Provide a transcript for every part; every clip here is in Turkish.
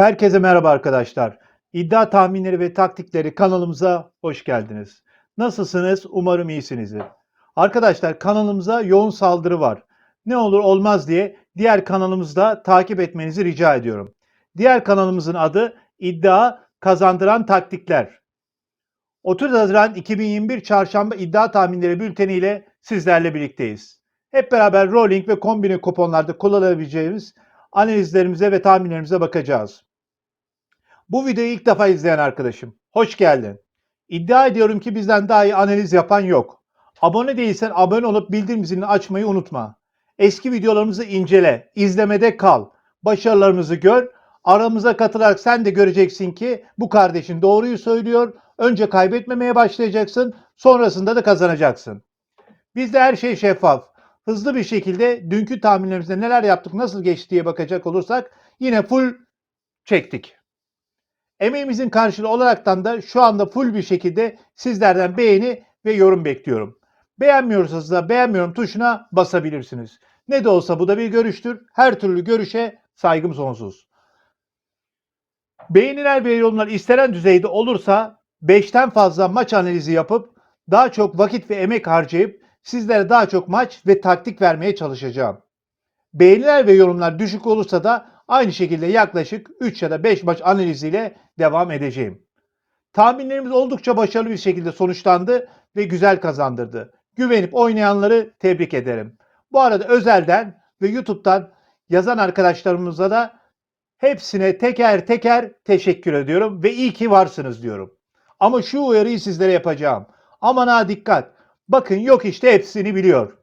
Herkese merhaba arkadaşlar. İddia tahminleri ve taktikleri kanalımıza hoş geldiniz. Nasılsınız? Umarım iyisinizdir. Arkadaşlar kanalımıza yoğun saldırı var. Ne olur olmaz diye diğer kanalımızda takip etmenizi rica ediyorum. Diğer kanalımızın adı İddia Kazandıran Taktikler. 30 Haziran 2021 Çarşamba iddia tahminleri bülteni ile sizlerle birlikteyiz. Hep beraber rolling ve kombine kuponlarda kullanabileceğimiz analizlerimize ve tahminlerimize bakacağız. Bu videoyu ilk defa izleyen arkadaşım, hoş geldin. İddia ediyorum ki bizden daha iyi analiz yapan yok. Abone değilsen abone olup bildirim zilini açmayı unutma. Eski videolarımızı incele, izlemede kal. Başarılarımızı gör. Aramıza katılarak sen de göreceksin ki bu kardeşin doğruyu söylüyor. Önce kaybetmemeye başlayacaksın, sonrasında da kazanacaksın. Bizde her şey şeffaf. Hızlı bir şekilde dünkü tahminlerimizde neler yaptık, nasıl geçti diye bakacak olursak yine full çektik. Emeğimizin karşılığı olaraktan da şu anda full bir şekilde sizlerden beğeni ve yorum bekliyorum. Beğenmiyorsanız da beğenmiyorum tuşuna basabilirsiniz. Ne de olsa bu da bir görüştür. Her türlü görüşe saygım sonsuz. Beğeniler ve yorumlar istenen düzeyde olursa 5'ten fazla maç analizi yapıp daha çok vakit ve emek harcayıp sizlere daha çok maç ve taktik vermeye çalışacağım. Beğeniler ve yorumlar düşük olursa da aynı şekilde yaklaşık 3 ya da 5 maç analiziyle devam edeceğim. Tahminlerimiz oldukça başarılı bir şekilde sonuçlandı ve güzel kazandırdı. Güvenip oynayanları tebrik ederim. Bu arada özelden ve YouTube'dan yazan arkadaşlarımıza da hepsine teker teker teşekkür ediyorum ve iyi ki varsınız diyorum. Ama şu uyarıyı sizlere yapacağım. Aman ha dikkat. Bakın yok işte hepsini biliyor.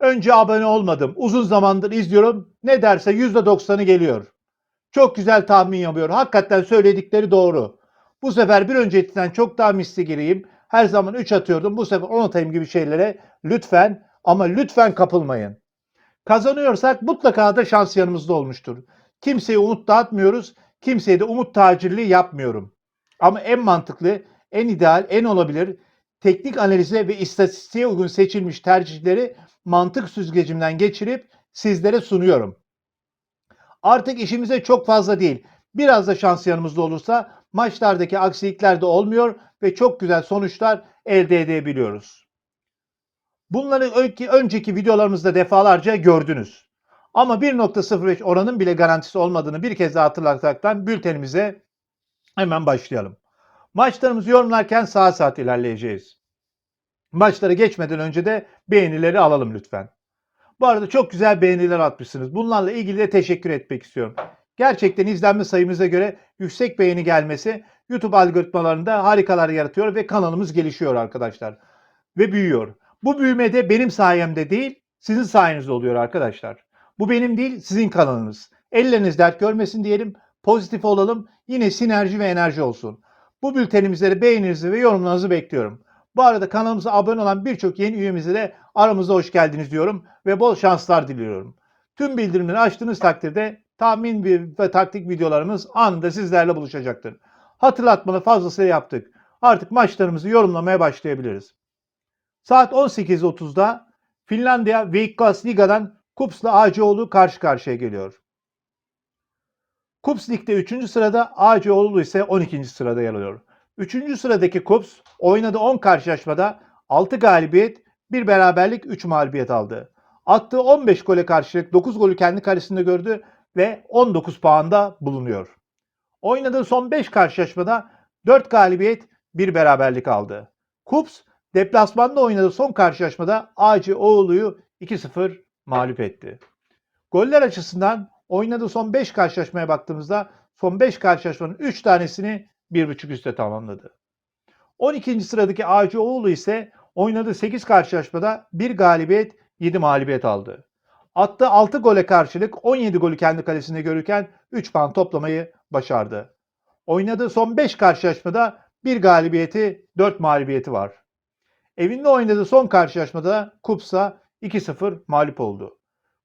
Önce abone olmadım. Uzun zamandır izliyorum. Ne derse %90'ı geliyor. Çok güzel tahmin yapıyor. Hakikaten söyledikleri doğru. Bu sefer bir öncekinden çok daha misli gireyim. Her zaman 3 atıyordum. Bu sefer 10 atayım gibi şeylere lütfen ama lütfen kapılmayın. Kazanıyorsak mutlaka da şans yanımızda olmuştur. Kimseye umut dağıtmıyoruz. Kimseye de umut tacirliği yapmıyorum. Ama en mantıklı, en ideal, en olabilir teknik analize ve istatistiğe uygun seçilmiş tercihleri mantık süzgecimden geçirip sizlere sunuyorum. Artık işimize çok fazla değil, biraz da şans yanımızda olursa maçlardaki aksilikler de olmuyor ve çok güzel sonuçlar elde edebiliyoruz. Bunları önceki, videolarımızda defalarca gördünüz. Ama 1.05 oranın bile garantisi olmadığını bir kez daha hatırlataktan bültenimize hemen başlayalım. Maçlarımızı yorumlarken saat saat ilerleyeceğiz. Maçlara geçmeden önce de beğenileri alalım lütfen. Bu arada çok güzel beğeniler atmışsınız. Bunlarla ilgili de teşekkür etmek istiyorum. Gerçekten izlenme sayımıza göre yüksek beğeni gelmesi YouTube algoritmalarında harikalar yaratıyor ve kanalımız gelişiyor arkadaşlar. Ve büyüyor. Bu büyüme de benim sayemde değil, sizin sayenizde oluyor arkadaşlar. Bu benim değil, sizin kanalınız. Elleriniz dert görmesin diyelim, pozitif olalım, yine sinerji ve enerji olsun. Bu bültenimizleri beğeninizi ve yorumlarınızı bekliyorum. Bu arada kanalımıza abone olan birçok yeni üyemize de aramıza hoş geldiniz diyorum ve bol şanslar diliyorum. Tüm bildirimleri açtığınız takdirde tahmin ve taktik videolarımız anında sizlerle buluşacaktır. Hatırlatmalı fazlasıyla yaptık. Artık maçlarımızı yorumlamaya başlayabiliriz. Saat 18.30'da Finlandiya Veikkaus Liga'dan Kups'la Ağacıoğlu karşı karşıya geliyor. Kups Lig'de 3. sırada Ağacıoğlu ise 12. sırada yer alıyor. 3. sıradaki Kups oynadığı 10 karşılaşmada 6 galibiyet, 1 beraberlik, 3 mağlubiyet aldı. Attığı 15 gole karşılık 9 golü kendi kalesinde gördü ve 19 puanda bulunuyor. Oynadığı son 5 karşılaşmada 4 galibiyet, 1 beraberlik aldı. Kups deplasmanda oynadığı son karşılaşmada Ağacı Oğlu'yu 2-0 mağlup etti. Goller açısından oynadığı son 5 karşılaşmaya baktığımızda son 5 karşılaşmanın 3 tanesini 1.5 üstte tamamladı. 12. sıradaki Ağacıoğlu ise oynadığı 8 karşılaşmada 1 galibiyet 7 mağlubiyet aldı. Attığı 6 gole karşılık 17 golü kendi kalesinde görürken 3 puan toplamayı başardı. Oynadığı son 5 karşılaşmada 1 galibiyeti 4 mağlubiyeti var. Evinde oynadığı son karşılaşmada Kupsa 2-0 mağlup oldu.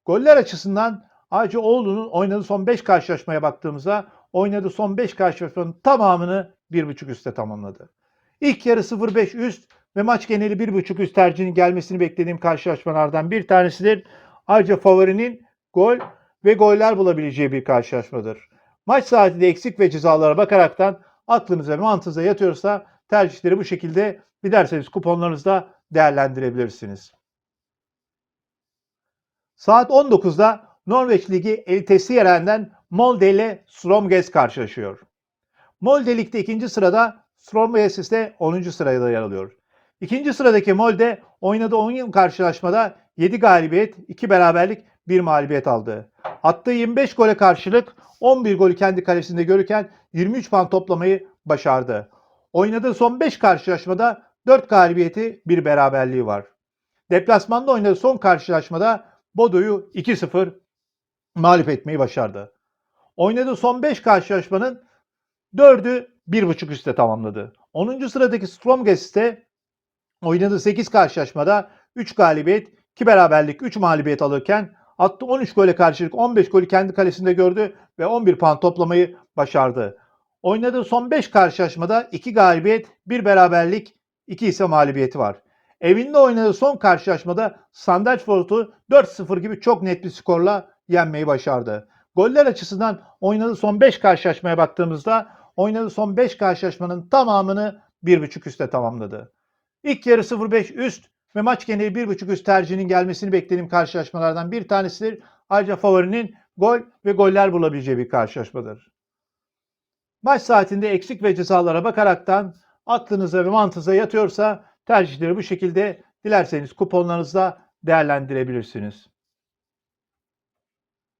Goller açısından Ağacıoğlu'nun oynadığı son 5 karşılaşmaya baktığımızda oynadığı son 5 karşılaşmanın tamamını 1.5 üstte tamamladı. İlk yarı 0-5 üst ve maç geneli 1.5 üst tercihinin gelmesini beklediğim karşılaşmalardan bir tanesidir. Ayrıca favorinin gol ve goller bulabileceği bir karşılaşmadır. Maç saatinde eksik ve cezalara bakaraktan aklınıza ve mantığınıza yatıyorsa tercihleri bu şekilde dilerseniz kuponlarınızda değerlendirebilirsiniz. Saat 19'da Norveç Ligi elitesi yerenden Molde ile Stromges karşılaşıyor. Molde Lig'de ikinci sırada Stromges ise 10. sırada yer alıyor. İkinci sıradaki Molde oynadığı 10 yıl karşılaşmada 7 galibiyet, 2 beraberlik, 1 mağlubiyet aldı. Attığı 25 gole karşılık 11 golü kendi kalesinde görürken 23 puan toplamayı başardı. Oynadığı son 5 karşılaşmada 4 galibiyeti, 1 beraberliği var. Deplasmanda oynadığı son karşılaşmada Bodo'yu 2-0 mağlup etmeyi başardı. Oynadığı son 5 karşılaşmanın 4'ü 1.5 üstte tamamladı. 10. sıradaki Stromges ise oynadığı 8 karşılaşmada 3 galibiyet, 2 beraberlik, 3 mağlubiyet alırken attı 13 gole karşılık 15 golü kendi kalesinde gördü ve 11 puan toplamayı başardı. Oynadığı son 5 karşılaşmada 2 galibiyet, 1 beraberlik, 2 ise mağlubiyeti var. Evinde oynadığı son karşılaşmada Sandefjord'u 4-0 gibi çok net bir skorla yenmeyi başardı. Goller açısından oynadığı son 5 karşılaşmaya baktığımızda oynadığı son 5 karşılaşmanın tamamını 1.5 üstte tamamladı. İlk yarı 0-5 üst ve maç geneli 1.5 üst tercihinin gelmesini beklediğim karşılaşmalardan bir tanesidir. Ayrıca favorinin gol ve goller bulabileceği bir karşılaşmadır. Maç saatinde eksik ve cezalara bakaraktan aklınıza ve mantığınıza yatıyorsa tercihleri bu şekilde dilerseniz kuponlarınızda değerlendirebilirsiniz.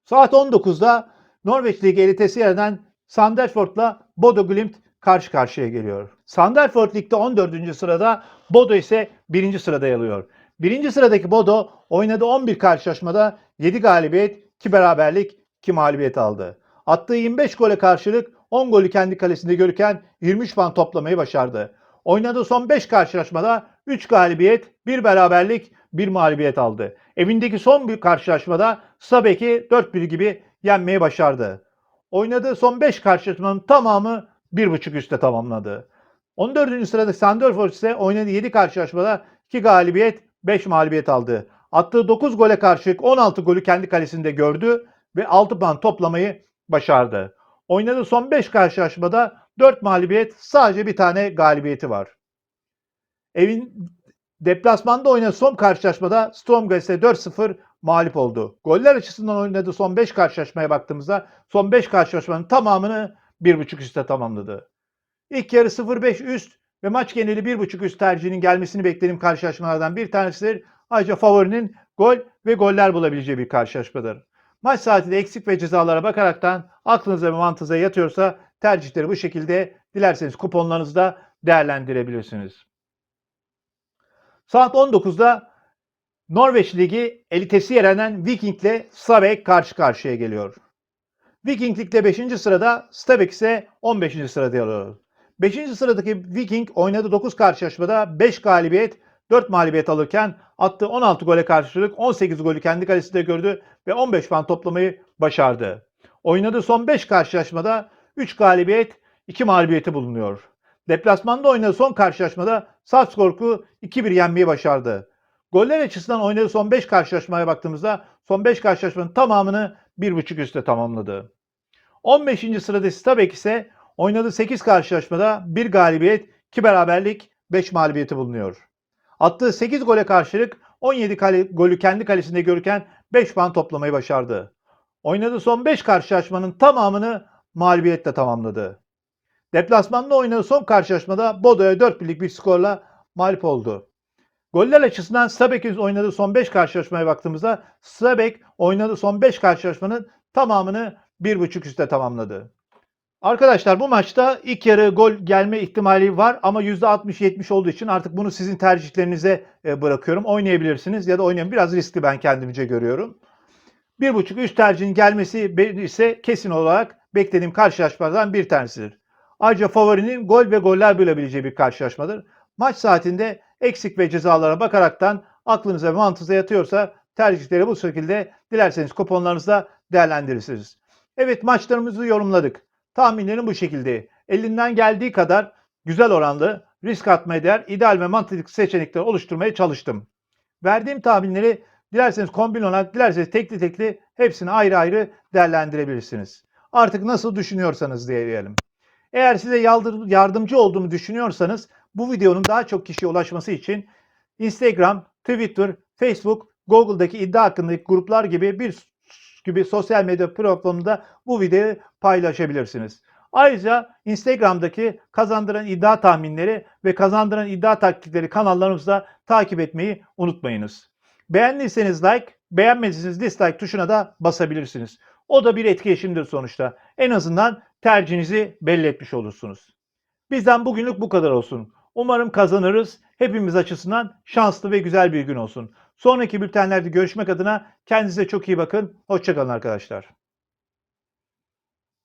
Saat 19'da Norveç Ligi elitesi yerden Sandefjord'la Bodo Glimt karşı karşıya geliyor. Sandefjord Lig'de 14. sırada, Bodo ise 1. sırada yer alıyor. 1. sıradaki Bodo oynadığı 11 karşılaşmada 7 galibiyet, 2 beraberlik, 2 mağlubiyet aldı. Attığı 25 gole karşılık 10 golü kendi kalesinde görürken 23 puan toplamayı başardı. Oynadığı son 5 karşılaşmada 3 galibiyet, 1 beraberlik, 1 mağlubiyet aldı. Evindeki son bir karşılaşmada Sabek'i 4-1 gibi yenmeyi başardı. Oynadığı son 5 karşılaşmanın tamamı 1.5 üstte tamamladı. 14. sırada Sandefjord ise oynadığı 7 karşılaşmada 2 galibiyet, 5 mağlubiyet aldı. Attığı 9 gole karşılık 16 golü kendi kalesinde gördü ve 6 puan toplamayı başardı. Oynadığı son 5 karşılaşmada 4 mağlubiyet, sadece bir tane galibiyeti var. Evin deplasmanda oynadığı son karşılaşmada Stormgas'e 4-0 mağlup oldu. Goller açısından oynadığı son 5 karşılaşmaya baktığımızda son 5 karşılaşmanın tamamını 1.5 üstte tamamladı. İlk yarı 0-5 üst ve maç geneli 1.5 üst tercihinin gelmesini beklediğim karşılaşmalardan bir tanesidir. Ayrıca favorinin gol ve goller bulabileceği bir karşılaşmadır. Maç saatinde eksik ve cezalara bakaraktan aklınıza ve mantığınıza yatıyorsa tercihleri bu şekilde dilerseniz kuponlarınızda değerlendirebilirsiniz. Saat 19'da Norveç Ligi elitesi yer eden Viking ile Stabæk karşı karşıya geliyor. Viking Lig'de 5. sırada, Stabæk ise 15. sırada yer alıyor. 5. sıradaki Viking oynadığı 9 karşılaşmada 5 galibiyet, 4 mağlubiyet alırken attığı 16 gole karşılık 18 golü kendi kalesinde gördü ve 15 puan toplamayı başardı. Oynadığı son 5 karşılaşmada 3 galibiyet, 2 mağlubiyeti bulunuyor. Deplasmanda oynadığı son karşılaşmada Salzburg'u 2-1 yenmeyi başardı. Goller açısından oynadığı son 5 karşılaşmaya baktığımızda son 5 karşılaşmanın tamamını 1.5 üstte tamamladı. 15. sırada Stabæk ise oynadığı 8 karşılaşmada 1 galibiyet, 2 beraberlik, 5 mağlubiyeti bulunuyor. Attığı 8 gole karşılık 17 kale, golü kendi kalesinde görürken 5 puan toplamayı başardı. Oynadığı son 5 karşılaşmanın tamamını mağlubiyetle tamamladı. Deplasmanda oynadığı son karşılaşmada Bodo'ya 4 birlik bir skorla mağlup oldu. Goller açısından Stabæk'in oynadığı son 5 karşılaşmaya baktığımızda Stabæk oynadığı son 5 karşılaşmanın tamamını 1.5 üstte tamamladı. Arkadaşlar bu maçta ilk yarı gol gelme ihtimali var ama %60-70 olduğu için artık bunu sizin tercihlerinize e, bırakıyorum. Oynayabilirsiniz ya da oynayın. Biraz riskli ben kendimce görüyorum. 1.5 üst tercihin gelmesi ise kesin olarak beklediğim karşılaşmalardan bir tanesidir. Ayrıca favorinin gol ve goller bulabileceği bir karşılaşmadır. Maç saatinde eksik ve cezalara bakaraktan aklınıza ve mantığınıza yatıyorsa tercihleri bu şekilde dilerseniz kuponlarınızda değerlendirirsiniz. Evet maçlarımızı yorumladık. Tahminlerim bu şekilde. Elinden geldiği kadar güzel oranlı, risk atmaya değer, ideal ve mantıklı seçenekler oluşturmaya çalıştım. Verdiğim tahminleri dilerseniz kombin olarak, dilerseniz tekli tekli hepsini ayrı ayrı değerlendirebilirsiniz. Artık nasıl düşünüyorsanız diyelim. Eğer size yardım- yardımcı olduğumu düşünüyorsanız bu videonun daha çok kişiye ulaşması için Instagram, Twitter, Facebook, Google'daki iddia hakkındaki gruplar gibi bir gibi sosyal medya platformunda bu videoyu paylaşabilirsiniz. Ayrıca Instagram'daki kazandıran iddia tahminleri ve kazandıran iddia taktikleri kanallarımızda takip etmeyi unutmayınız. Beğendiyseniz like, beğenmediyseniz dislike tuşuna da basabilirsiniz. O da bir etkileşimdir sonuçta. En azından tercihinizi belli etmiş olursunuz. Bizden bugünlük bu kadar olsun. Umarım kazanırız. Hepimiz açısından şanslı ve güzel bir gün olsun. Sonraki bültenlerde görüşmek adına kendinize çok iyi bakın. Hoşçakalın arkadaşlar.